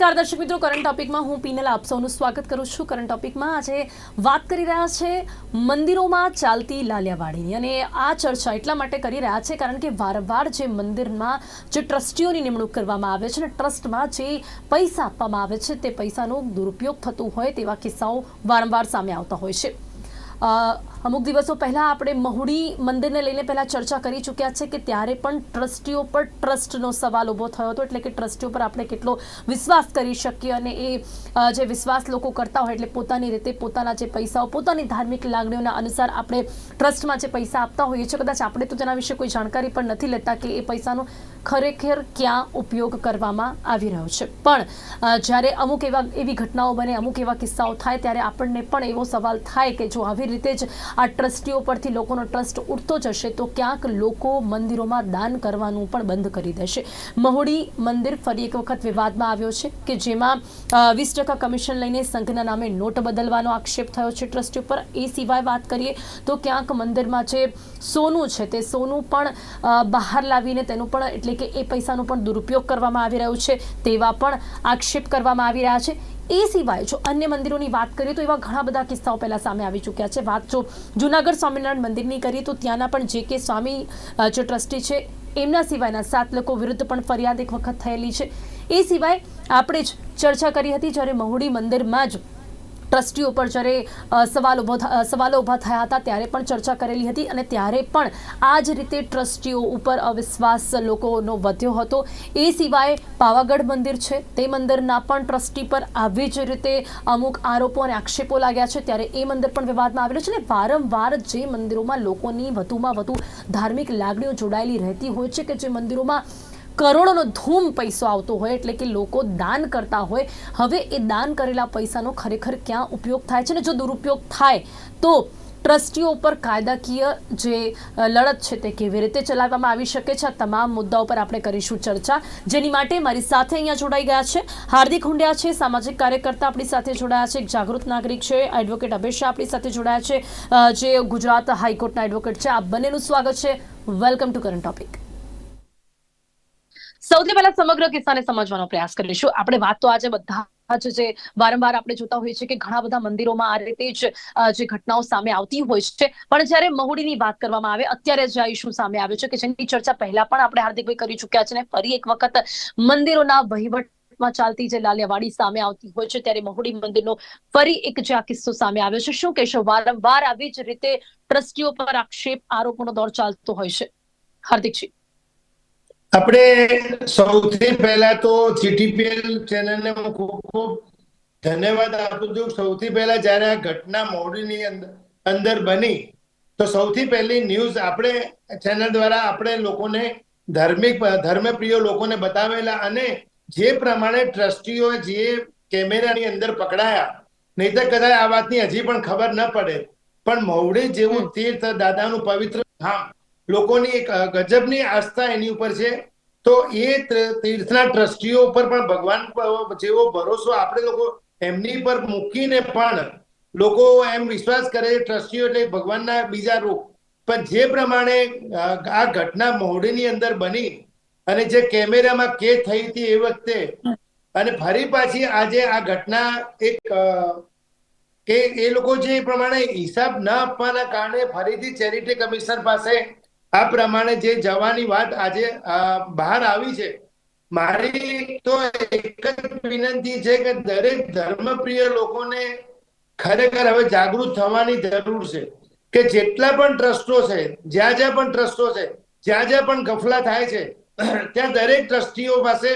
નમસ્કાર, દર્શક મિત્રો. કરંટ ટોપિકમાં હું પીનલ આપ સૌનું સ્વાગત કરું છું. કરંટ ટોપિકમાં આજે વાત કરી રહ્યા છે મંદિરોમાં ચાલતી લાલિયાવાડીની અને આ ચર્ચા એટલા માટે કરી રહ્યા છે કારણ કે વારંવાર જે મંદિરમાં જે ટ્રસ્ટીઓની નિમણૂક કરવામાં આવે છે અને ટ્રસ્ટમાં જે પૈસા આપવામાં આવે છે તે પૈસાનો દુરુપયોગ થતો હોય તેવા કિસ્સાઓ વારંવાર સામે આવતા હોય છે. અમુક દિવસો પહેલાં આપણે મહુડી મંદિરને લઈને પહેલાં ચર્ચા કરી ચૂક્યા છે કે ત્યારે પણ ટ્રસ્ટીઓ પર ટ્રસ્ટનો સવાલ ઊભો થયો હતો, એટલે કે ટ્રસ્ટીઓ પર આપણે કેટલો વિશ્વાસ કરી શકીએ અને એ જે વિશ્વાસ લોકો કરતા હોય, એટલે પોતાની રીતે પોતાના જે પૈસાઓ, પોતાની ધાર્મિક લાગણીઓના અનુસાર આપણે ટ્રસ્ટમાં જે પૈસા આપતા હોઈએ છીએ, કદાચ આપણે તો તેના વિશે કોઈ જાણકારી પણ નથી લેતા કે એ પૈસાનો ખરેખર ક્યાં ઉપયોગ કરવામાં આવી રહ્યો છે. પણ જ્યારે અમુક એવા એવી ઘટનાઓ બને, અમુક એવા કિસ્સાઓ થાય, ત્યારે આપણને પણ એવો સવાલ થાય કે જો આવી રીતે જ આ ટ્રસ્ટીઓ પરથી લોકોનો ટ્રસ્ટ ઉઠતો જશે તો ક્યાંક લોકો મંદિરોમાં દાન કરવાનું પણ બંધ કરી દેશે. મહુડી મંદિર ફરી એક વખત વિવાદમાં આવ્યો છે કે જેમાં વીસ ટકા કમિશન લઈને સંઘના નામે નોટ બદલવાનો આક્ષેપ થયો છે ટ્રસ્ટી ઉપર. એ સિવાય વાત કરીએ તો ક્યાંક મંદિરમાં જે સોનું છે તે સોનું પણ બહાર લાવીને તેનું પણ, એટલે કે એ પૈસાનો પણ દુરુપયોગ કરવામાં આવી રહ્યો છે તેવા પણ આક્ષેપ કરવામાં આવી રહ્યા છે. એ સિવાય જો અન્ય મંદિરોની વાત કરીએ તો એવા ઘણા બધા કિસ્સાઓ પહેલાં સામે આવી ચૂક્યા છે. વાત જો જુનાગઢ સ્વામિનારાયણ મંદિરની કરીએ તો ત્યાંના પણ જે કે સ્વામી જે ટ્રસ્ટી છે, એમના સિવાયના સાત લોકો વિરુદ્ધ પણ ફરિયાદ એક વખત થયેલી છે. એ સિવાય આપણે જ ચર્ચા કરી હતી જ્યારે મહુડી મંદિરમાં જ ટ્રસ્ટીઓ પર જ્યારે સવાલ ઊભો સવાલો ઊભા થયા હતા ત્યારે પણ ચર્ચા કરેલી હતી અને ત્યારે પણ આ જ રીતે ટ્રસ્ટીઓ ઉપર અવિશ્વાસ લોકોનો વધ્યો હતો. એ સિવાય પાવાગઢ મંદિર છે, તે મંદિરના પણ ટ્રસ્ટી પર આવી જ રીતે અમુક આરોપો અને આક્ષેપો લાગ્યા છે. ત્યારે એ મંદિર પણ વિવાદમાં આવેલું છે અને વારંવાર જે મંદિરોમાં લોકોની વધુમાં વધુ ધાર્મિક લાગણીઓ જોડાયેલી રહેતી હોય છે કે જે મંદિરોમાં કરોડોનો ધૂમ પૈસો આવતો હોય એટલે કે લોકો દાન કરતા હોય, હવે એ દાન કરેલા પૈસાનો ખરેખર ક્યાં ઉપયોગ થાય છે ને જો દુરુપયોગ થાય, તો ટ્રસ્ટીઓ ઉપર કાયદાકીય જે લડત છે તે કેવી રીતે ચલાવવામાં આવી શકે છે? આ તમામ મુદ્દાઓ પર આપણે કરીશું ચર્ચા. જેની માટે મારી સાથે અહીંયા જોડાઈ ગયા છે હાર્દિક હુંડિયા છે, સામાજિક કાર્યકર્તા આપણી સાથે જોડાયા છે, એક જાગૃત નાગરિક છે, એડવોકેટ શાહ આપણી સાથે જોડાયા છે જે ગુજરાત હાઈકોર્ટના એડવોકેટ છે. આ બંનેનું સ્વાગત છે. Welcome to current topic. સૌથી પહેલા સમગ્ર કિસ્સાને સમજવાનો પ્રયાસ કરીશું. આપણે વાત તો આજે બધા જ વારંવાર આપણે જોતા હોઈએ છીએ કે ઘણા બધા મંદિરોમાં આ રીતે જ જે ઘટનાઓ સામે આવતી હોય છે. પણ જ્યારે મહુડીની વાત કરવામાં આવે, અત્યારે જે આ સામે આવ્યો છે કે જેની ચર્ચા પહેલા પણ આપણે હાર્દિકભાઈ કરી ચૂક્યા છે ને ફરી એક વખત મંદિરોના વહીવટમાં ચાલતી જે લાલિયાવાડી સામે આવતી હોય છે, ત્યારે મહુડી મંદિરનો ફરી એક જે આ કિસ્સો સામે આવ્યો છે. શું કહેશો? વારંવાર આવી જ રીતે ટ્રસ્ટીઓ પર આક્ષેપ, આરોપોનો દોર ચાલતો હોય છે. હાર્દિકજી. આપણે સૌથી પહેલા તો જીટીપીએલ ચેનલને હું ખૂબ ખૂબ ધન્યવાદ આપું છું. સૌથી પહેલા જ્યારે આ ઘટના મોડીની અંદર બની તો સૌથી પહેલી ન્યૂઝ આપણે ચેનલ દ્વારા આપણે લોકોને ધાર્મિક ધર્મપ્રિય લોકોને બતાવેલા અને જે પ્રમાણે ટ્રસ્ટીઓ જે કેમેરાની અંદર પકડાયા નહીતર કદાચ આ વાતની હજી પણ ખબર ન પડે. પણ મહુડી જેવું તીર્થ દાદાનું પવિત્ર ધામ લોકોની એક ગજબની આસ્થા એની ઉપર છે. તો એ તીર્થના ટ્રસ્ટીઓ ઉપર પણ ભગવાન જેવો ભરોસો આપણે લોકો એમની પર મૂકીને પણ લોકો એમ વિશ્વાસ કરે ટ્રસ્ટીઓ એટલે ભગવાનના બીજા રૂપ. પણ જે પ્રમાણે આ ઘટના મોરડીની અંદર બની અને જે કેમેરામાં કેદ થઈ હતી એ વખતે અને ફરી પાછી આજે આ ઘટના એક કે એ લોકો જે પ્રમાણે હિસાબ ન આપવાના કારણે ફરીથી ચેરિટી કમિશનર પાસે આ પ્રમાણે જે જવાની વાત આજે બહાર આવી છે મારી તો એક જ વિનંતી છે કે દરેક ધર્મપ્રિય લોકોને ખરેખર હવે જાગૃત થવાની જરૂર છે કે જેટલા પણ ટ્રસ્ટો છે જ્યાં જ્યાં પણ ટ્રસ્ટો છે જ્યાં જ્યાં પણ ગફલા થાય છે ત્યાં દરેક ટ્રસ્ટીઓ પાસે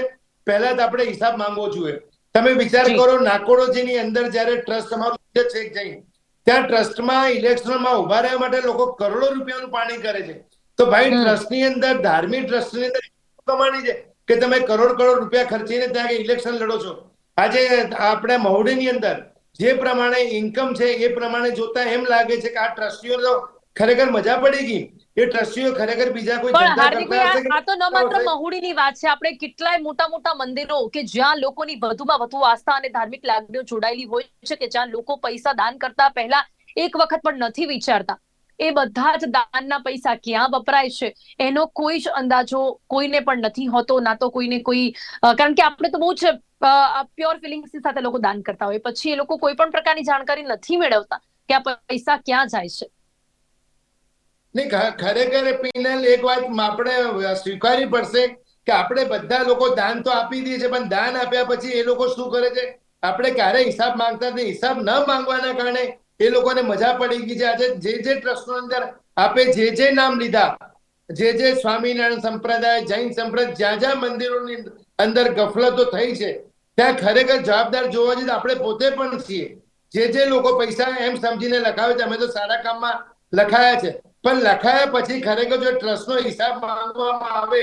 પહેલા તો આપણે હિસાબ માંગવો જોઈએ તમે વિચાર. કરો નાકોડોજીની અંદર જ્યારે ટ્રસ્ટ તમારું છે ત્યાં ટ્રસ્ટમાં ઇલેક્શનમાં ઊભા રહેવા માટે લોકો કરોડો રૂપિયાનું પાણી કરે છે તો ભાઈ ટ્રસ્ટની અંદર ધાર્મિક ટ્રસ્ટની અંદર કમાણી છે કે તમે કરોડ કરોડ રૂપિયા ખર્ચીને ત્યાં ઇલેક્શન લડો છો. આજે આપણે મહુડીની અંદર જે પ્રમાણે ઇન્કમ છે એ પ્રમાણે જોતા એમ લાગે છે કે આ ટ્રસ્ટીઓ તો ખરેખર મજા પડી ગઈ. એ ટ્રસ્ટીઓ ખરેખર બીજા કોઈ આ તો ન માત્ર મહુડીની વાત છે. આપણે કેટલાય મોટા મોટા મંદિરો કે જ્યાં લોકોની વધુમાં વધુ આસ્થા અને ધાર્મિક લાગણીઓ જોડાયેલી હોય છે કે જ્યાં લોકો પૈસા દાન કરતા પહેલા એક વખત પણ નથી વિચારતા. એ બધા જ દાનના પૈસા ક્યાં વપરાય છે? એનો કોઈ જ અંદાજો કોઈને પણ નથી હોતો, ના તો કોઈને કોઈ કારણ કે આપણે તો બહુ જ પ્યોર ફિલિંગ્સ સાથે લોકો દાન કરતા હોય. પછી એ લોકો કોઈ પણ પ્રકારની જાણકારી નથી મેળવતા કે આ પૈસા ક્યાં જાય છે. નહીં ખરેખર પીનલ એક વાત આપણે સ્વીકારવી પડશે કે આપણે બધા લોકો દાન તો આપી દઈએ છીએ, પણ દાન આપ્યા પછી એ લોકો શું કરે છે? આપણે ક્યારે હિસાબ માંગતા નથી હિસાબ ન માંગવાના કારણે એ લોકોને મજા પડી ગઈ છે. આજે જે જે ટ્રસ્ટનો અંદર આપે જે જે નામ લીધા, જે જે સ્વામિનારાયણ સંપ્રદાય, જૈન સંપ્રદાય, જ્યાં જ્યાં મંદિરોની અંદર ગફલતો થઈ છે, ત્યાં ખરેખર જવાબદાર જોવા જઈએ આપણે પોતે પણ છીએ. જે જે લોકો પૈસા એમ સમજીને લખાવે છે, અમે તો સારા કામમાં લખાયા છે. પણ લખાયા પછી ખરેખર જો ટ્રસ્ટનો હિસાબ માંગવામાં આવે,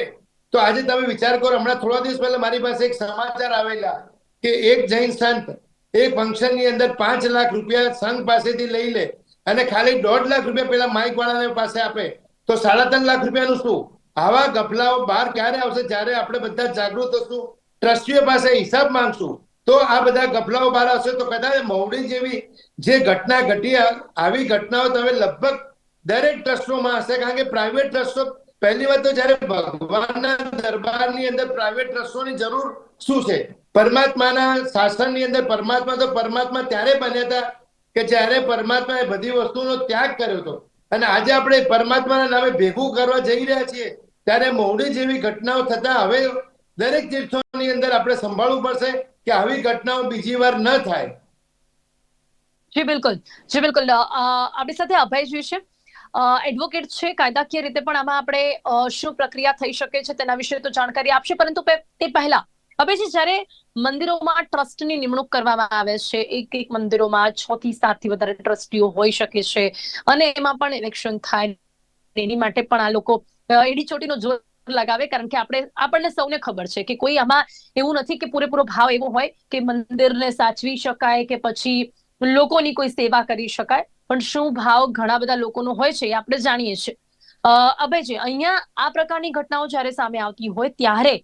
તો આજે તમે વિચાર કરો, હમણાં થોડા દિવસ પહેલા મારી પાસે એક સમાચાર આવેલા કે એક જૈન સંત એક ફંક્શનની અંદર પાંચ લાખ રૂપિયા સંઘ પાસેથી લઈ લે અને ખાલી દોઢ લાખ રૂપિયા પેલા માઇક વાળાને પાસે આપે. તો સાડા ત્રણ લાખ રૂપિયાનું શું? આવા ગફલાઓ બહાર ક્યારે આવશે? જ્યારે આપણે બધા જાગૃત થશું ટ્રસ્ટીઓ પાસે હિસાબ માંગશું, તો આ બધા ગફલાઓ બહાર આવશે. તો કદાચ મહુડી જેવી જે ઘટના ઘટી આવી ઘટનાઓ તમે લગભગ દરેક ટ્રસ્ટોમાં હશે. કારણ કે પ્રાઇવેટ ટ્રસ્ટો પહેલી વાત તો જ્યારે ભગવાનના દરબારની અંદર પ્રાઇવેટ ટ્રસ્ટોની જરૂર શું છે? પરમાત્માના શાસનની અંદર પરમાત્મા તો પરમાત્મા ત્યારે બન્યા હતા કે જ્યારે પરમાત્માએ બધી વસ્તુનો ત્યાગ કર્યો હતો. અને આજે આપણે પરમાત્માના નામે ભેગું કરવા જઈ રહ્યા છીએ, ત્યારે મોવડી જેવી ઘટનાઓ થતા હવે દરેક તીર્થોની અંદર આપણે સંભાળવું પડશે કે આવી ઘટનાઓ બીજી વાર ન થાય. જી બિલકુલ જી બિલકુલ. આપણી સાથે અભયજી છે. એડવોકેટ છે, કાયદાકીય રીતે પણ આમાં આપણે શું પ્રક્રિયા થઈ શકે છે તેના વિશે તો જાણકારી આપશે, પરંતુ તે પહેલા અભયજી જ્યારે મંદિરોમાં ટ્રસ્ટની નિમણૂક કરવામાં આવે છે એક એક મંદિરોમાં છ થી સાતથી વધારે ટ્રસ્ટીઓ હોઈ શકે છે અને એમાં પણ ઇલેક્શન થાય એની માટે પણ આ લોકો એડી ચોટીનો જોર લગાવે કારણ કે આપણે આપણને સૌને ખબર છે કે કોઈ આમાં એવું નથી કે પૂરેપૂરો ભાવ એવો હોય કે મંદિરને સાચવી શકાય કે પછી લોકોની કોઈ સેવા કરી શકાય પણ શું ભાવ ઘણા બધા લોકોનો હોય છે એ આપણે જાણીએ છીએ. અ, અભયજી અહીંયા આ પ્રકારની ઘટનાઓ જ્યારે સામે આવતી હોય ત્યારે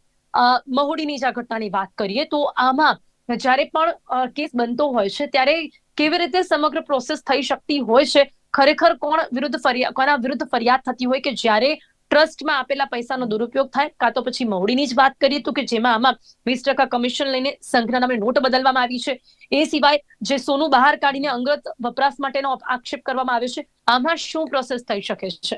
મહુડીની જ આ ઘટનાની વાત કરીએ, તો આમાં જ્યારે પણ કેસ બનતો હોય છે, ત્યારે કેવી રીતે સમગ્ર પ્રોસેસ થઈ શકતી હોય છે? ખરેખર કોણ વિરુદ્ધ ફરિયાદ કોના વિરુદ્ધ ફરિયાદ થતી હોય કે જ્યારે ટ્રસ્ટમાં આપેલા પૈસાનો દુરુપયોગ થાય? કાં તો પછી મહુડીની જ વાત કરીએ તો કે જેમાં આમાં વીસ ટકા કમિશન લઈને સંઘના નામે નોટ બદલવામાં આવી છે. એ સિવાય જે સોનું બહાર કાઢીને અંગત વપરાશ માટેનો આક્ષેપ કરવામાં આવે છે, આમાં શું પ્રોસેસ થઈ શકે છે?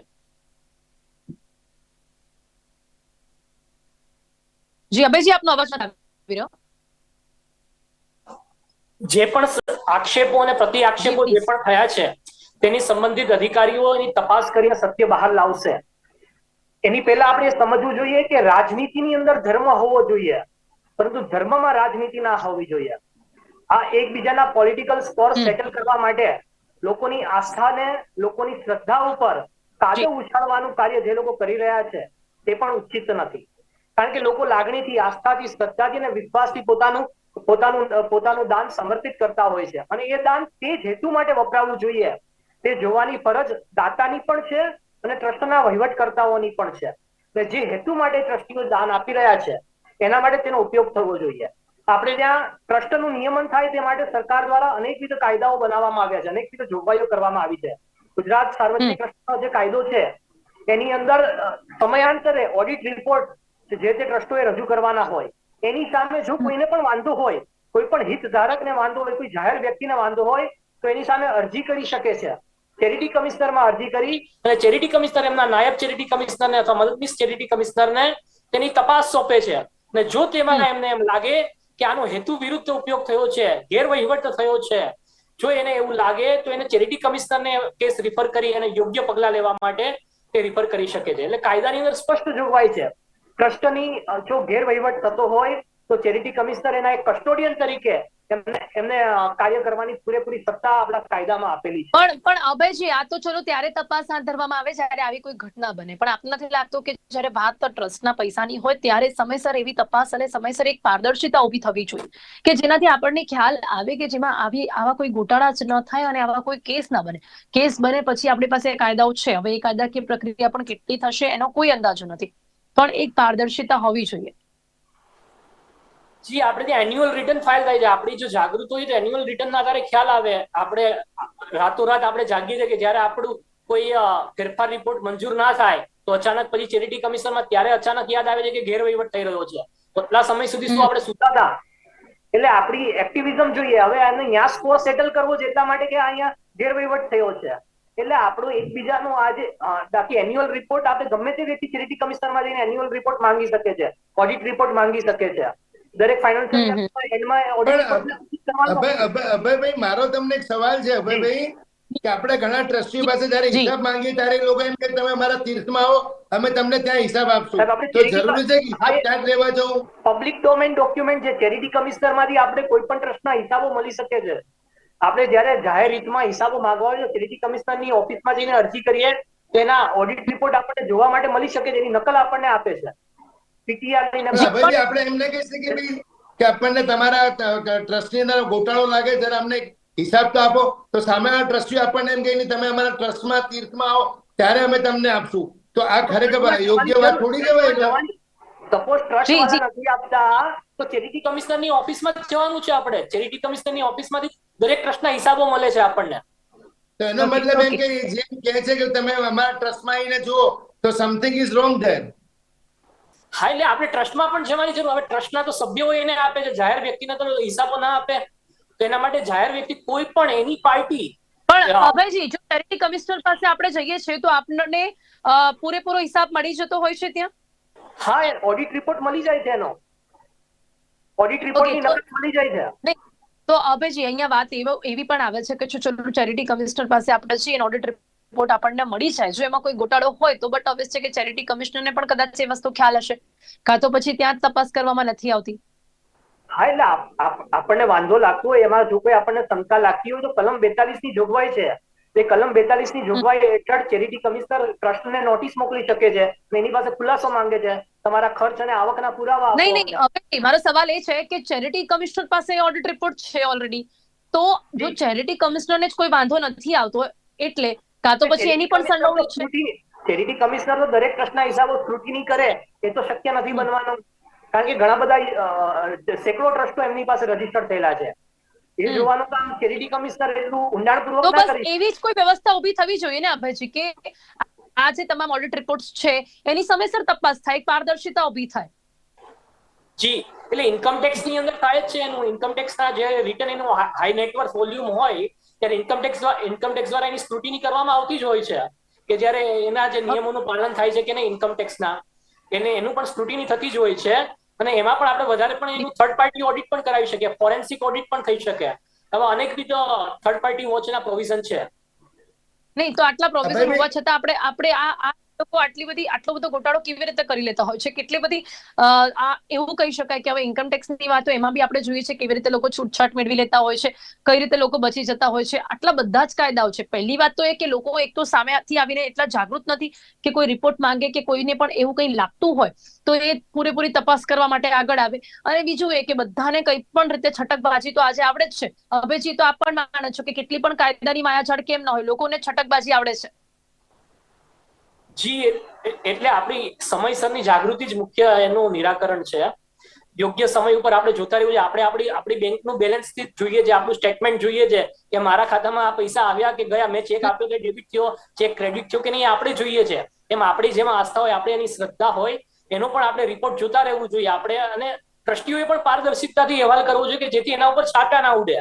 જી અભયજી આપનો અવાજ નથી આવી રહ્યો. જે પણ આક્ષેપો અને પ્રતિ આક્ષેપો જે પણ થયા છે તેની સંબંધિત અધિકારીઓ એની તપાસ કરીને સત્ય બહાર લાવશે. એની પહેલા આપણે સમજવું જોઈએ કે રાજનીતિની અંદર ધર્મ હોવો જોઈએ પરંતુ ધર્મમાં રાજનીતિ ના હોવી જોઈએ. આ એકબીજાના પોલિટિકલ સ્કોર સેટલ કરવા માટે લોકોની આસ્થાને લોકોની શ્રદ્ધા ઉપર કાર્ય ઉછાળવાનું કાર્ય જે લોકો કરી રહ્યા છે તે પણ ઉચિત નથી. કારણ કે લોકો લાગણીથી, આસ્થાથી, શ્રદ્ધાથી અને વિશ્વાસથી પોતાનું પોતાનું પોતાનું દાન સમર્પિત કરતા હોય છે. અને એ દાન તે જ હેતુ માટે વપરાવવું જોઈએ. તે જોવાની ફરજ દાતાની પણ છે અને ટ્રસ્ટના વહીવટકર્તાઓની પણ છે. અને જે હેતુ માટે ટ્રસ્ટીઓ દાન આપી રહ્યા છે, એના માટે તેનો ઉપયોગ થવો જોઈએ. આપણે ત્યાં ટ્રસ્ટનું નિયમન થાય તે માટે સરકાર દ્વારા અનેકવિધ કાયદાઓ બનાવવામાં આવ્યા છે. અનેકવિધ જોગવાઈઓ કરવામાં આવી છે. ગુજરાત સાર્વજનિક ટ્રસ્ટનો જે કાયદો છે, એની અંદર સમયાંતરે ઓડિટ રિપોર્ટ જે તે ટ્રસ્ટોએ રજૂ કરવાના હોય એની સામે જો કોઈને પણ વાંધો હોય કોઈ પણ હિતધારકને વાંધો હોય કોઈ જાહેર વ્યક્તિને વાંધો હોય તો એની સામે અરજી કરી શકે છે. ચેરિટી કમિશનરમાં અરજી કરી અને ચેરિટી કમિશનર એમના નાયબ ચેરિટી કમિશનરને અથવા મદદનીશ ચેરિટી કમિશનરને તેની તપાસ સોંપે છે. અને જો તેમાં એમને એમ લાગે કે આનો હેતુ વિરુદ્ધ ઉપયોગ થયો છે ગેરવહીવટ થયો છે જો એને એવું લાગે તો એને ચેરિટી કમિશનરને કેસ રિફર કરી અને યોગ્ય પગલા લેવા માટે તે રિફર કરી શકે છે. એટલે કાયદાની અંદર સ્પષ્ટ જોગવાઈ છે. ટ્રસ્ટની જો ગેરવહીવટ થતો હોય, તો ચેરિટી કમિશનર એના એક કસ્ટોડિયન તરીકે એમને એમને કાર્ય કરવાની પૂરેપૂરી સત્તા આપણા કાયદામાં આપેલી છે. પણ પણ અભયજી, આ તો ચલો ત્યારે તપાસ હાથ ધરવામાં આવે જ્યારે આવી કોઈ ઘટના બને. પણ આપને નથી લાગતું કે જ્યારે વાત ટ્રસ્ટના પૈસાની હોય, ત્યારે સમયસર એવી તપાસ અને સમયસર એક પારદર્શિતા ઊભી થવી જોઈએ. કે જેનાથી આપણને ખ્યાલ આવે કે જેમાં આવી, આવા કોઈ ગોટાળા જ ન થાય અને આવા કોઈ કેસ ના બને. કેસ બને પછી આપણી પાસે કાયદાઓ છે. હવે એ કાયદાકીય પ્રક્રિયા પણ કેટલી થશે એનો કોઈ અંદાજો નથી. પણ એક પારદર્શિતા હોવી જોઈએ. જી આપણે ત્યાં એન્યુઅલ રિટર્ન ફાઇલ થાય છે આપણી જો જાગૃત હોય તો એન્યુઅલ રિટર્ન ના આધારે ખ્યાલ આવે. આપણે રાતોરાત આપણે જાગીએ છીએ કે જ્યારે આપણું કોઈ ફેરફાર રિપોર્ટ મંજૂર ના થાય તો અચાનક પછી ચેરિટી કમિશનમાં ત્યારે અચાનક યાદ આવે છે કે ગેરવહીવટ થઈ રહ્યો છે. એટલા સમય સુધી શું આપણે સુતા હતા? એટલે આપણી એક્ટિવિઝમ જોઈએ. હવે આને ન્યા સ્કોર સેટલ કરવો છે એટલા માટે કે અહીંયા ગેરવહીવટ થયો છે. એટલે આપણું એકબીજાનું આજે બાકી એન્યુઅલ રિપોર્ટ આપણે ગમે તે વ્યક્તિ ચેરિટી કમિશનરમાં જઈને એન્યુઅલ રિપોર્ટ માંગી શકે છે ઓડિટ રિપોર્ટ માંગી શકે છે. દરેક ફાઇનાન્શિયલ એન્ડમાં ઓડિટ પણ અભય અભય અભયભાઈ મારો તમને એક સવાલ છે અભયભાઈ કે આપણે ઘણા ટ્રસ્ટીઓ પાસે જયારે હિસાબ માંગીએ ત્યારે લોકો એમ કે તમે અમારા તીર્થમાં આવો અમે તમને ત્યાં હિસાબ આપશું. તો જરૂરી છે કે હિસાબ હા, એ- ત્યાં જ લેવા જવું? પબ્લિક ડોમેન ડોક્યુમેન્ટ છે ચેરિટી કમિશનરમાંથી આપણે કોઈ પણ ટ્રસ્ટના હિસાબો મળી શકે છે. આપણે જયારે જાહેર હિતમાં હિસાબો માંગવા હોય તો ચેરિટી કમિશનરની ઓફિસમાં જઈને અરજી કરીએ તેના ઓડિટ રિપોર્ટ આપણને જોવા માટે મળી શકે તેની નકલ આપણને આપે છે. આપણે એમને કહી શકીએ ભાઈ કે આપણને તમારા ટ્રસ્ટની અંદર ગોટાળો લાગે ત્યારે અમને હિસાબ તો આપો. તો સામેના ટ્રસ્ટીઓ આપણને એમ કહે તમે અમારા ટ્રસ્ટમાં તીર્થમાં આવો ત્યારે અમે તમને આપશું. તો આ ખરેખર યોગ્ય વાત થોડી કહેવાય સપોઝ ટ્રસ્ટ નથી આપતા તો ચેરિટી કમિશનરની ઓફિસમાં જવાનું છે આપણે. ચેરિટી કમિશનરની ઓફિસમાંથી દરેક ટ્રસ્ટના હિસાબો મળે છે આપણને. તો એનો મતલબ એમ કે જેમ કહે છે કે તમે અમારા ટ્રસ્ટમાં આવીને જુઓ તો સમથિંગ ઇઝ રોંગ ધેર હા એટલે આપણે ટ્રસ્ટમાં પણ જવાની જરૂર હવે ટ્રસ્ટના તો સભ્યો એને આપે છે જાહેર વ્યક્તિને તો હિસાબો ના આપે. તો એના માટે જાહેર વ્યક્તિ કોઈ પણ એની પાર્ટી પણ અભયજી જો ટેરિટરી કમિશનર પાસે આપણે જઈએ છીએ તો આપણને પૂરેપૂરો હિસાબ મળી જતો હોય છે ત્યાં? હા ઓડિટ રિપોર્ટ મળી જાય છે એનો. ઓડિટ રિપોર્ટની નકલ મળી જાય છે. તો અભયજી અહીંયા વાત એવો એવી પણ આવે છે કે ચલો ચેરિટી કમિશનર પાસે આપણે છીએ ઓડિટ રિપોર્ટ આપણને મળી જાય. જો એમાં કોઈ ગોટાળો હોય તો બટ ઓબ્વિયસ છે કે ચેરિટી કમિશનરને પણ કદાચ એ વસ્તુ ખ્યાલ હશે. કાં તો પછી ત્યાં તપાસ કરવામાં નથી આવતી. હા, એટલે આપ- આપ- આપણને વાંધો લાગતો હોય એમાં જો કોઈ આપણને શંકા લાગતી હોય તો કલમ બેતાલીસની જોગવાઈ છે. તે કલમ બેતાલીસની જોગવાઈ હેઠળ ચેરિટી કમિશનર ટ્રસ્ટને નોટિસ મોકલી શકે છે એની પાસે ખુલાસો માંગે છે. તમારા ખર્ચ અને આવકના પુરાવા નહીં નહીં મારો સવાલ એ છે કે ચેરિટી કમિશનર પાસે ઓડિટ રિપોર્ટ છે ઓલરેડી તો જો ચેરિટી કમિશનરને જ કોઈ વાંધો નથી આવતો એટલે કાં તો પછી એની પણ સંડોવણી છે? ચેરિટી કમિશનર તો દરેક ટ્રસ્ટના હિસાબો સ્ક્રુટિની કરે એ તો શક્ય નથી બનવાનું. કારણ કે ઘણા બધા સેંકડો ટ્રસ્ટો એમની પાસે રજિસ્ટર થયેલા છે. એ જોવાનું કામ ચેરિટી કમિશનર એટલું ઊંડાણપૂર્વક ના બસ કરી. એવી જ કોઈ વ્યવસ્થા ઊભી થવી જોઈએ ને અભયજી કે આ જે તમામ ઓડિટ રિપોર્ટ્સ છે એની સમયસર તપાસ થાય પારદર્શિતા ઊભી થાય. જી એટલે ઇન્કમ ટેક્સની અંદર થાય જ છે એનું. ઇન્કમ ટેક્સ ના જે રિટર્ન એનું હાઈ નેટવર્ક વોલ્યુમ હોય ત્યારે ઇન્કમ ટેક્સ ઇન્કમ ટેક્સ દ્વારા એની સ્ક્રુટિની કરવામાં આવતી જ હોય છે. કે જ્યારે એના જે નિયમોનું પાલન થાય છે કે નહીં ઇન્કમ ટેક્સના એને એનું પણ સ્ક્રુટિની થતી જ હોય છે. અને એમાં પણ આપણે વધારે પણ એનું થર્ડ પાર્ટી ઓડિટ પણ કરાવી શકીએ. ફોરેન્સિક ઓડિટ પણ થઈ શકે. આવા અનેકવિધ થર્ડ પાર્ટી વોચના પ્રોવિઝન છે. નહીં તો આટલા પ્રોવિઝન હોવા છતાં આપણે આપણે આ આ લોકો આટલી બધી, આટલો બધો ગોટાળો કેવી રીતે કરી લેતા હોય છે? કેટલી બધી આ એવું કહી શકાય કે હવે ઇન્કમ ટેક્સની વાત એમાં બી આપણે જોઈએ છે કેવી રીતે લોકો છૂટછાટ મેળવી લેતા હોય છે, કઈ રીતે લોકો બચી જતા હોય છે, આટલા બધા જ કાયદાઓ છે. પહેલી વાત તો એ કે લોકો એક તો સામેથી આવીને એટલા જાગૃત નથી કે કોઈ રિપોર્ટ માંગે કે કોઈને પણ એવું કંઈ લાગતું હોય, તો એ પૂરેપૂરી તપાસ કરવા માટે આગળ આવે. અને બીજું એ કે બધાને કઈ પણ રીતે છટકબાજી તો આજે આવડે જ છે. અભયજી તો આપ પણ માનો છો કે કેટલી પણ કાયદાની માયાજાળ કેમ ન હોય, લોકોને છટકબાજી આવડે છે. જી એટલે આપણી સમયસરની જાગૃતિ જ મુખ્ય એનું નિરાકરણ છે. યોગ્ય સમય ઉપર આપણે જોતા રહેવું છે આપણે આપણી આપણી બેંકનું બેલેન્સ જોઈએ છે આપણું સ્ટેટમેન્ટ જોઈએ છે કે મારા ખાતામાં આ પૈસા આવ્યા કે ગયા મેં ચેક આપ્યો કે ડેબિટ થયો ચેક ક્રેડિટ થયો કે નહીં આપણે જોઈએ છે. એમ આપણી જેમાં આસ્થા હોય આપણે એની શ્રદ્ધા હોય એનો પણ આપણે રિપોર્ટ જોતા રહેવું જોઈએ. આપણે અને ટ્રસ્ટીઓએ પણ પારદર્શિકતાથી અહેવાલ કરવો જોઈએ કે જેથી એના ઉપર છાંટા ના ઉડે.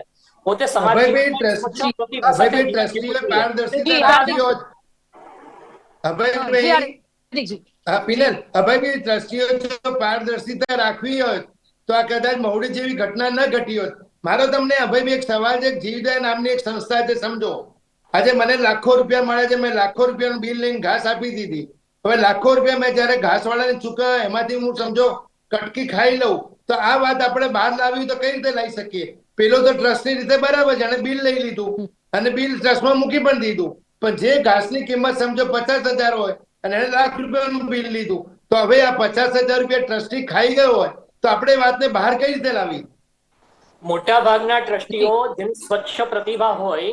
પોતે સમાજ અભયભાઈ. હા પિનલ અભયભાઈ દ્રષ્ટિઓ પારદર્શિતા રાખવી હોય તો આ કદાચ મહુડી જેવી ઘટના ન ઘટી હોત. મારો તમને અભયભાઈ એક સવાલ છે જીવદયા નામની એક સંસ્થા છે સમજો. આજે મને લાખો રૂપિયા મળે છે મેં લાખો રૂપિયાનું બિલ લઈને ઘાસ આપી દીધી. હવે લાખો રૂપિયા મેં જયારે ઘાસ વાળાને ચૂકવ્યા એમાંથી હું સમજો કટકી ખાઈ લઉં. તો આ વાત આપણે બહાર લાવી તો કઈ રીતે લઈ શકીએ? પેલો તો ટ્રસ્ટની રીતે બરાબર છે અને બિલ લઈ લીધું. અને બિલ ટ્રસ્ટમાં મૂકી પણ દીધું. પણ જે ઘાસની કિંમત સમજો પચાસ હજાર હોય અને એને લાખ રૂપિયાનું બિલ લીધું તો હવે આ પચાસ હજાર રૂપિયા ટ્રસ્ટી ખાઈ ગયો હોય તો આપણે વાતને બહાર કઈ રીતે લાવી મોટા ભાગના ટ્રસ્ટીઓ જેમ સ્વચ્છ પ્રતિભા હોય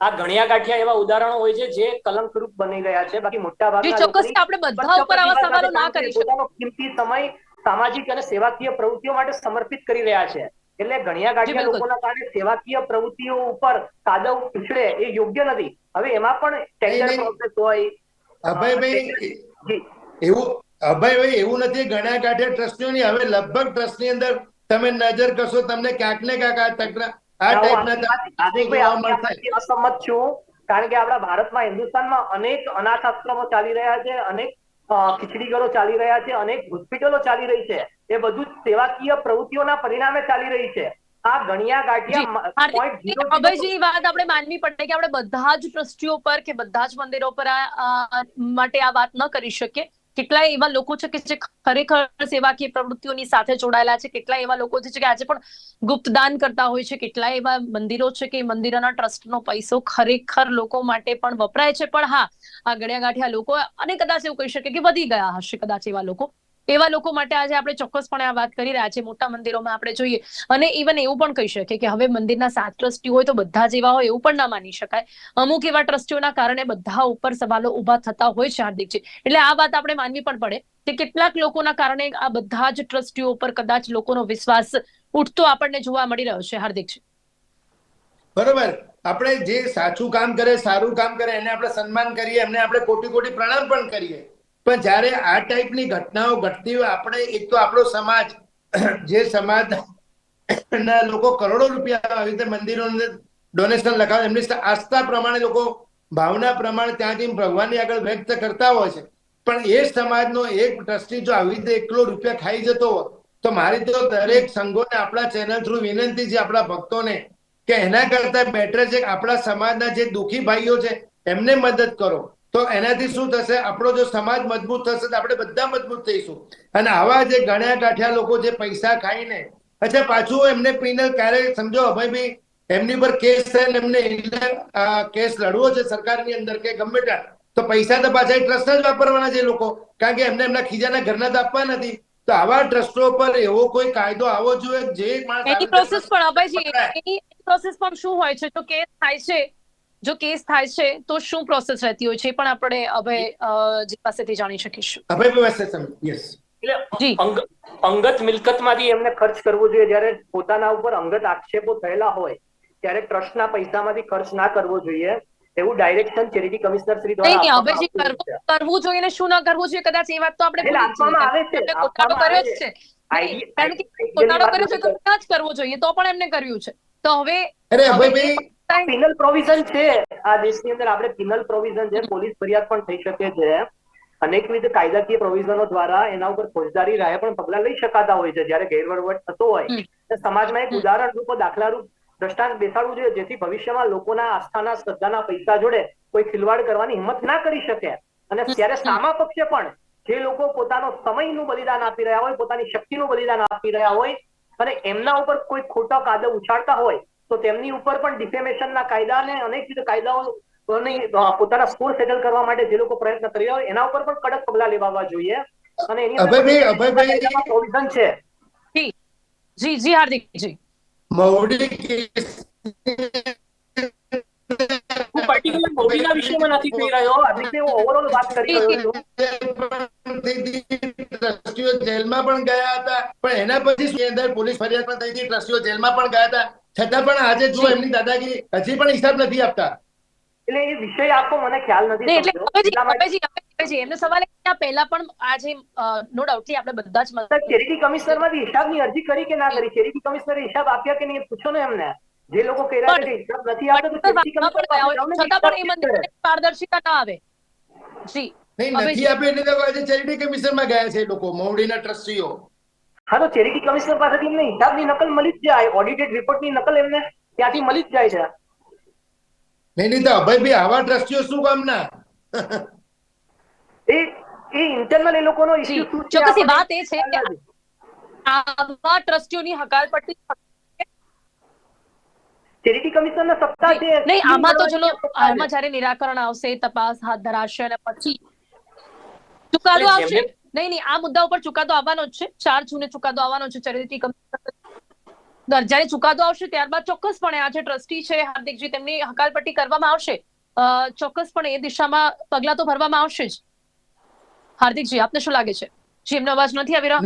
આ ગણ્યા ગાંઠિયા એવા ઉદાહરણો હોય છે જે કલંકરૂપ બની ગયા છે. બાકી મોટા ભાગના ચોક્કસ આપણે બધા ઉપર આવા સવાલો ના કરી શકીએ પોતાનો કિંમતી સમય સામાજિક અને સેવાકીય પ્રવૃત્તિઓ માટે સમર્પિત કરી રહ્યા છે. એટલે ગણ્યા ગાંઠિયા લોકોના કારણે સેવાકીય પ્રવૃત્તિઓ ઉપર કાદવ ઉછળે એ યોગ્ય નથી. હવે એમાં પણ ટેન્ડર પ્રોસેસ હોય. અભયભાઈ એવું અભયભાઈ એવું નથી ઘણા કાંઠે ટ્રસ્ટીઓની હવે લગભગ ટ્રસ્ટની અંદર તમે નજર કરશો તમને ક્યાંક ને ક્યાંક આ તકરા આ ટાઈપના અસંમત છું કારણ કે આપણા ભારતમાં હિન્દુસ્તાનમાં અનેક અનાથ આશ્રમો ચાલી રહ્યા છે અનેક ખીચડી ઘરો ચાલી રહ્યા છે અનેક હોસ્પિટલો ચાલી રહી છે. એ બધું સેવાકીય પ્રવૃત્તિઓના પરિણામે ચાલી રહી છે. આ ગણ્યા ગાંઠિયા હાર્દિક, point zero અભયજી એ વાત આપણે માનવી પડે કે આપણે બધા જ ટ્રસ્ટીઓ પર કે બધા જ મંદિરો પર માટે આ વાત ન કરી શકીએ. કેટલાય એવા લોકો છે કે જે ખરેખર સેવાકીય પ્રવૃત્તિઓની સાથે જોડાયેલા છે. કેટલાય એવા લોકો છે કે આજે પણ ગુપ્તદાન કરતા હોય છે. કેટલાય એવા મંદિરો છે કે મંદિરોના ટ્રસ્ટનો પૈસો ખરેખર લોકો માટે પણ વપરાય છે. પણ હા આ ગણ્યા ગાંઠિયા લોકો અને કદાચ એવું કહી શકે કે વધી ગયા હશે કદાચ એવા લોકો. એવા લોકો માટે આજે આપણે ચોક્કસપણે આ વાત કરી રહ્યા છીએ. મોટા મંદિરોમાં આપણે જોઈએ. અને ઇવન એવું પણ કહી શકીએ કે હવે મંદિરના સાત ટ્રસ્ટી હોય તો બધા જ એવા હોય એવું પણ ના માની શકાય. અમુક એવા ટ્રસ્ટીઓના કારણે બધા ઉપર સવાલો ઊભા થતા હોય છે. હાર્દિકજી એટલે આ વાત આપણે માનવી પણ પડે કે કેટલાક લોકોના કારણે આ બધા જ ટ્રસ્ટીઓ ઉપર કદાચ લોકોનો વિશ્વાસ ઉઠતો આપણને જોવા મળી રહ્યો છે. હાર્દિકજી બરોબર. આપણે જે સાચું કામ કરે, સારું કામ કરે, એને આપણે સન્માન કરીએ, એમને આપણે કોટી કોટી પ્રણામ પણ કરીએ. પણ જ્યારે આ ટાઈપની ઘટનાઓ ઘટતી હોય, આપણે એક તો આપણો સમાજ, જે સમાજ ના લોકો કરોડો રૂપિયા આવી રીતે મંદિરોને ડોનેશન લખાવે, એમની આસ્થા પ્રમાણે લોકો ભાવના પ્રમાણે ત્યાંથી ભગવાનની આગળ વ્યક્ત કરતા હોય છે. પણ એ સમાજનો એક ટ્રસ્ટી જો આવી રીતે એકલો રૂપિયા ખાઈ જતો હોય, તો મારી તો દરેક સંઘોને આપણા ચેનલ થ્રુ વિનંતી છે આપણા ભક્તોને કે એના કરતા બેટર છે આપણા સમાજના જે દુઃખી ભાઈઓ છે, એમને મદદ કરો. તો એનાથી શું થશે? આપણો જો સમાજ મજબૂત થશે તો આપણે બધા મજબૂત થઈશું. અને આવા જે ગણ્યા ગાંઠ્યા લોકો જે પૈસા ખાઈને અચ્છા પાછું એમને પિનલ ક્યારે સમજો અભયભાઈ એમની પર કેસ થાય ને એમને કેસ લડવો છે સરકારની અંદર કે ગમે ત્યાં તો પૈસા તો પાછા ટ્રસ્ટ જ વાપરવાના છે લોકો. કારણ કે એમને એમના ખીજાના ઘરના તો આપવા નથી. તો આવા ટ્રસ્ટો પર એવો કોઈ કાયદો આવો જોઈએ? જે માણસ એની પ્રોસેસ પણ અભયજી એની પ્રોસેસ પણ શું હોય છે? તો કેસ થાય છે જો કેસ થાય છે તો શું પ્રોસેસ રહેતી હોય છે પણ આપણે અભય જી. પાસેથી જાણી શકીશું. અભય યસ એટલે અંગત મિલકતમાંથી એમને ખર્ચ કરવો જોઈએ. જ્યારે પોતાના ઉપર અંગત આક્ષેપો થયેલા હોય ત્યારે ટ્રસ્ટના પૈસામાંથી ખર્ચ ના કરવો જોઈએ. એવું ડાયરેક્શન ચેરિટી કમિશનર શ્રી દ્વારા અભયજી કરવું કરવું જોઈએ ને શું ન કરવું જોઈએ કદાચ એ વાત તો આપણે. આપવામાં આવે છે. ઘોટાળો કર્યો જ છે. કારણ કે ઘોટાળો કર્યો છે તો જ કરવો જોઈએ તો પણ એમને કર્યું છે. તો હવે અરે અભયભાઈ પિનલ પ્રોવિઝન છે. આ દેશની અંદર આપણે પિનલ પ્રોવિઝન છે પોલીસ ફરિયાદ પણ થઈ શકે છે. અનેકવિધ કાયદાકીય પ્રોવિઝનો દ્વારા એના ઉપર ફોજદારી રાહે પણ પગલા લઈ શકાતા હોય છે. જ્યારે ગેરવહીવટ થતો હોય સમાજમાં એક ઉદાહરણ રૂપ દાખલારૂપ દ્રષ્ટાંત બેસાડવું જોઈએ જેથી ભવિષ્યમાં લોકોના આસ્થાના શ્રદ્ધાના પૈસા જોડે કોઈ ખિલવાડ કરવાની હિંમત ના કરી શકે. અને ત્યારે સામા પક્ષે પણ જે લોકો પોતાનો સમયનું બલિદાન આપી રહ્યા હોય પોતાની શક્તિનું બલિદાન આપી રહ્યા હોય અને એમના ઉપર કોઈ ખોટા કાદવ ઉછાળતા હોય તો તેમની ઉપર પણ ડિફેમેશનના કાયદા અને અનેકવિધ કાયદાઓ પોતાના સ્કોર સેટલ કરવા માટે જે લોકો પ્રયત્ન કરી રહ્યા હોય એના ઉપર પણ કડક પગલા લેવા જોઈએ. અને એની અભયભાઈ, અભયભાઈ. કાયદામાં છે. જી જી જી હાર્દિક જી. હું પર્ટિક્યુલર મોદીના વિષયમાં નથી કહી રહ્યો. હાર્દિકભાઈ, હું ઓવરઓલ વાત કરી રહ્યો છું. ટ્રસ્ટીઓ જેલમાં પણ ગયા હતા. પણ એના પછી અંદર પોલીસ ફરિયાદ પણ થઈ હતી. ટ્રસ્ટીઓ જેલમાં પણ ગયા હતા. છતાં પણ આજે જો એમની દાદાગીરી હજી પણ હિસાબ નથી આપતા. એટલે એ વિષય આખો મને ખ્યાલ નથી એટલે એમનો સવાલ એ કે પહેલા પણ આજે નો ડાઉટથી આપણે બધા જ ચેરિટી કમિશનરમાંથી હિસાબની અરજી કરી કે ના કરી? ચેરિટી કમિશનરે હિસાબ આપ્યા કે નહીં પૂછો ને એમને. જે લોકો કહી રહ્યા છે હિસાબ નથી આપતો તો છતાં પણ એ મંદિરને પારદર્શિતા ના આવે. જી. નહીં. નથી આપ્યું એટલે તો આજે ચેરિટી કમિશનમાં ગયા છે એ લોકો મવડીના ટ્રસ્ટીઓ. હા તો ચેરિટી કમિશનર પાસેથી એમને હિસાબની નકલ મળી જ જાય. ઓડિટેડ રિપોર્ટની નકલ એમને ત્યાંથી મળી જ જાય છે. નહીં નહીં તો અભયભાઈ આવા ટ્રસ્ટીઓ શું કામના? એ એ ઇન્ટરનલ એ લોકોનો ઇશ્યુ શું છે? ચોક્કસ વાત એ છે કે આવા ટ્રસ્ટીઓની હકાલપટ્ટી ચેરિટી કમિશનર સત્તા છે. નહીં આમાં તો ચલો સત્તા આમાં જ્યારે નિરાકરણ આવશે તપાસ હાથ ધરાશે અને પછી ચુકાદો આવશે. નહીં નહીં આ મુદ્દા ઉપર ચુકાદો આવવાનો જ છે. ચાર જૂને ચુકાદો આવવાનો છે. ચેરિટી કમિશન ચુકાદો આવશે ત્યારબાદ ચોક્કસપણે આ જે ટ્રસ્ટી છે હાર્દિકજી તેમની હકાલપટ્ટી કરવામાં આવશે. ચોક્કસપણે એ દિશામાં પગલા તો ભરવામાં આવશે જ. હાર્દિકજી આપને શું લાગે છે? જી એમનો અવાજ નથી આવી રહ્યો?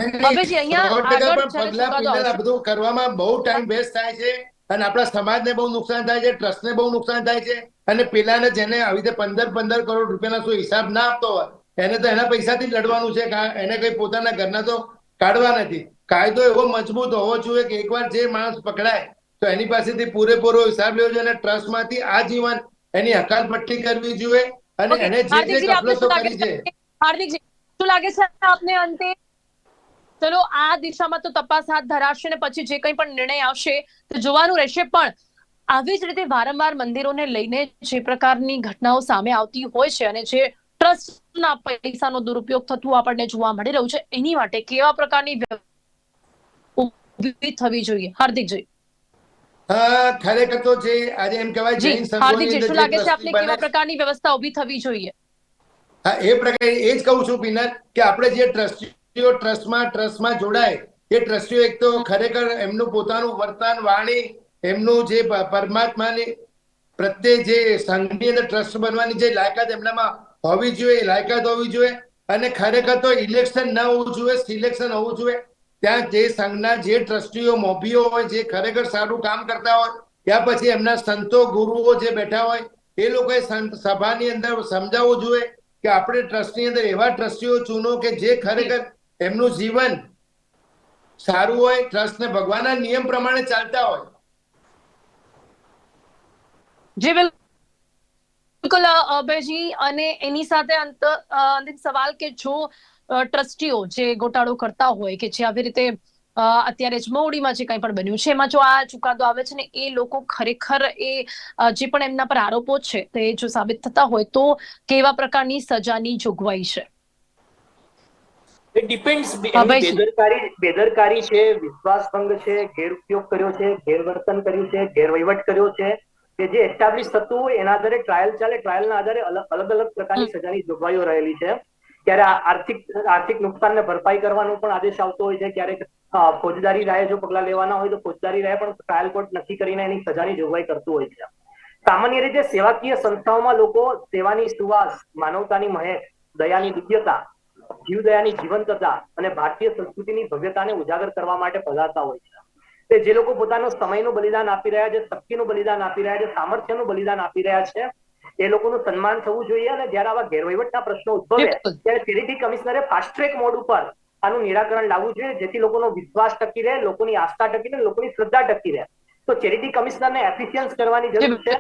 અહીંયા બધું કરવામાં બહુ ટાઈમ વેસ્ટ થાય છે અને આપણા સમાજને બહુ નુકસાન થાય છે ટ્રસ્ટને બહુ નુકસાન થાય છે અને પેલાને જેને આવી રીતે પંદર પંદર કરોડ રૂપિયાના શું હિસાબ ના આપતો હોય એને તો એના પૈસાથી જ લડવાનું છે એને કઈ પોતાના ઘરના તો કાઢવા નથી. કાયદો એવો મજબૂત હોવો જોઈએ કે એકવાર જે માણસ પકડાય તો એની પાસેથી પૂરેપૂરો હિસાબ લેવો જોઈએ અને ટ્રસ્ટમાંથી આજીવન એની હકાલપટ્ટી કરવી જોઈએ અને એને જે જે લાગે કરી છે? હાર્દિકજી શું લાગે છે આપને અંતે? ચલો આ દિશામાં તો તપાસ હાથ ધરાશે ને પછી જે કંઈ પણ નિર્ણય આવશે તો જોવાનું રહેશે પણ આવી જ રીતે વારંવાર મંદિરોને લઈને જે પ્રકારની ઘટનાઓ સામે આવતી હોય છે અને જે ટ્રસ્ટના પૈસાનો દુરુપયોગ થતું આપણને જોવા મળી રહ્યું છે. એની માટે કેવા પ્રકારની ઊભી થવી જોઈએ? હાર્દિકજી હા ખરેખર તો જે આજે એમ કહેવાય જૈન સંઘોની હાર્દિકજી શું લાગે છે આપને કેવા પ્રકારની વ્યવસ્થા ઊભી થવી જોઈએ? હા એ પ્રકારે એ જ કહું છું પિનર કે આપણે જે ટ્રસ્ટીઓ ટ્રસ્ટમાં ટ્રસ્ટમાં જોડાય એ ટ્રસ્ટીઓ એક તો ખરેખર એમનું પોતાનું વર્તન વાણી એમનું જે પરમાત્માની પ્રત્યે જે સંઘની અંદર ટ્રસ્ટ બનવાની જે લાયકાત એમનામાં હોવી જોઈએ, લાયકાત હોવી જોઈએ અને ખરેખર તો ઇલેક્શન ન હોવું જોઈએ સિલેક્શન હોવું જોઈએ. ત્યાં જે સંઘના જે ટ્રસ્ટીઓ મોભીઓ હોય, જે ખરેખર સારું કામ કરતા હોય, ત્યાં પછી એમના સંતો, ગુરુઓ જે બેઠા હોય, એ લોકોએ સભાની અંદર સમજાવવું જોઈએ કે આપણે ટ્રસ્ટની અંદર એવા ટ્રસ્ટીઓ ચૂનો કે જે ખરેખર એમનું જીવન સારું હોય, ટ્રસ્ટને ભગવાનના નિયમ પ્રમાણે ચાલતા હોય. જી બિલકુલ અભયજી અને એની સાથે અંત અંતિમ સવાલ કે જો ટ્રસ્ટીઓ જે ગોટાળો કરતા હોય કે જે આવી રીતે અત્યારે જ મવડીમાં જે કંઈ પણ બન્યું છે એમાં જો આ ચુકાદો આવે છે ને એ લોકો ખરેખર એ જે પણ એમના પર આરોપો છે તે જો સાબિત થતા હોય તો કેવા પ્રકારની સજાની જોગવાઈ છે એમની ભાઈ. બેદરકારી બેદરકારી છે વિશ્વાસભંગ છે ગેરઉપયોગ કર્યો છે ગેરવર્તન કર્યું છે ગેરવહીવટ કર્યો છે કે જે એસ્ટાબ્લિશ થતું હોય એના આધારે ટ્રાયલ ચાલે. ટ્રાયલના આધારે અલગ અલગ પ્રકારની સજાની જોગવાઈઓ રહેલી છે. ત્યારે આર્થિક આર્થિક નુકસાનને ભરપાઈ કરવાનો પણ આદેશ આવતો હોય છે. ક્યારેક ફોજદારી રાયે જો પગલા લેવાના હોય તો ફોજદારી રાહે પણ ટ્રાયલ કોર્ટ નક્કી કરીને એની સજાની જોગવાઈ કરતું હોય છે. સામાન્ય રીતે સેવાકીય સંસ્થાઓમાં લોકો સેવાની સુવાસ માનવતાની મહેક દયાની દિવ્યતા જીવદયાની જીવંતતા અને ભારતીય સંસ્કૃતિની ભવ્યતાને ઉજાગર કરવા માટે પધારતા હોય છે. તે જે લોકો પોતાનો સમયનું બલિદાન આપી રહ્યા છે શક્તિનું બલિદાન આપી રહ્યા છે સામર્થ્યનું બલિદાન આપી રહ્યા છે એ લોકોનું સન્માન થવું જોઈએ અને જયારે આવા ગેરવહીવટના પ્રશ્નો ઉદ્ભવે ત્યારે ચેરિટી કમિશનરે ફાસ્ટ ટ્રેક મોડ ઉપર આનું નિરાકરણ લાવવું જોઈએ જેથી લોકોનો વિશ્વાસ ટકી રહે લોકોની આસ્થા ટકી રહે લોકોની શ્રદ્ધા ટકી રહે. તો ચેરિટી કમિશનરને એફિશિયન્સ કરવાની જરૂર છે.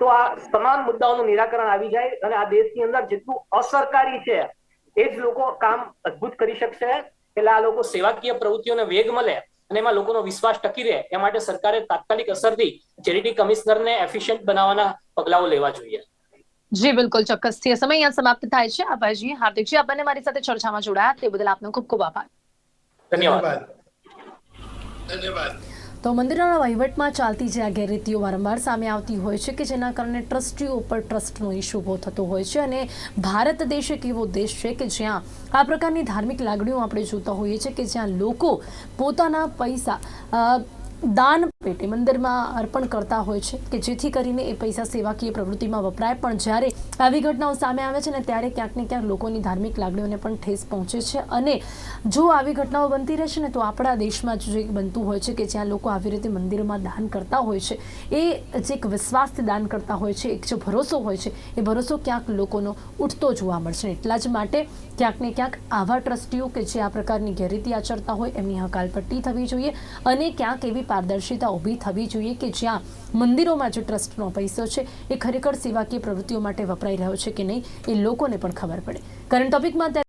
તો આ તમામ મુદ્દાઓનું નિરાકરણ આવી જાય અને આ દેશની અંદર જેટલું અસરકારી છે એ જ લોકો કામ અદભુત કરી શકશે. એટલે આ લોકો સેવાકીય પ્રવૃત્તિઓને વેગ મળે અને એમાં લોકોનો વિશ્વાસ ટકી રહે એ માટે સરકારે તાત્કાલિક અસરથી ચેરિટી કમિશનરને એફિશિયન્ટ બનાવવાના પગલાઓ લેવા જોઈએ. જી બિલકુલ ચોક્કસથી. આ સમય અહીંયા સમાપ્ત થાય છે. અભયજી હાર્દિકજી આપણને મારી સાથે ચર્ચામાં જોડાયા. તે બદલ આપનો ખૂબ ખૂબ આભાર. ધન્યવાદ. ધન્યવાદ. તો મંદિરોના વહીવટમાં ચાલતી જે આ ગેરરીતિઓ વારંવાર સામે આવતી હોય છે કે જેના કારણે ટ્રસ્ટીઓ ઉપર ટ્રસ્ટનો ઇસ્યુ ઊભો થતો હોય છે અને ભારત દેશ એક એવો દેશ છે કે જ્યાં આ પ્રકારની ધાર્મિક લાગણીઓ આપણે જોતા હોઈએ છીએ કે જ્યાં લોકો પોતાના પૈસા દાન પેટે મંદિરમાં અર્પણ કરતા હોય છે કે જેથી કરીને એ પૈસા સેવાકીય પ્રવૃત્તિમાં વપરાય. પણ જ્યારે આવી ઘટનાઓ સામે આવે છે ને ત્યારે ક્યાંક ને ક્યાંક લોકોની ધાર્મિક લાગણીઓને પણ ઠેસ પહોંચે છે. અને જો આવી ઘટનાઓ બનતી રહેશે ને તો આપણા દેશમાં જે બનતું હોય છે કે જ્યાં લોકો આવી રીતે મંદિરોમાં દાન કરતા હોય છે, એ જે એક વિશ્વાસથી દાન કરતા હોય છે, એક જે ભરોસો હોય છે, એ ભરોસો ક્યાંક લોકોનો ઉઠતો જોવા મળશે. એટલા જ માટે ક્યાંક ને ક્યાંક આવા ટ્રસ્ટીઓ કે જે આ પ્રકારની ગેરરીતિ આચરતા હોય, એમની હકાલપટ્ટી થવી જોઈએ. અને ક્યાંક એવી પારદર્શિતા ઊભી થવી જોઈએ કે જ્યાં મંદિરોમાં જે ટ્રસ્ટનો પૈસો છે એ ખરેખર સેવાકીય પ્રવૃત્તિઓ માટે વપરાઈ રહ્યો છે કે નહીં એ લોકોને પણ ખબર પડે. કરંટ ટોપિકમાં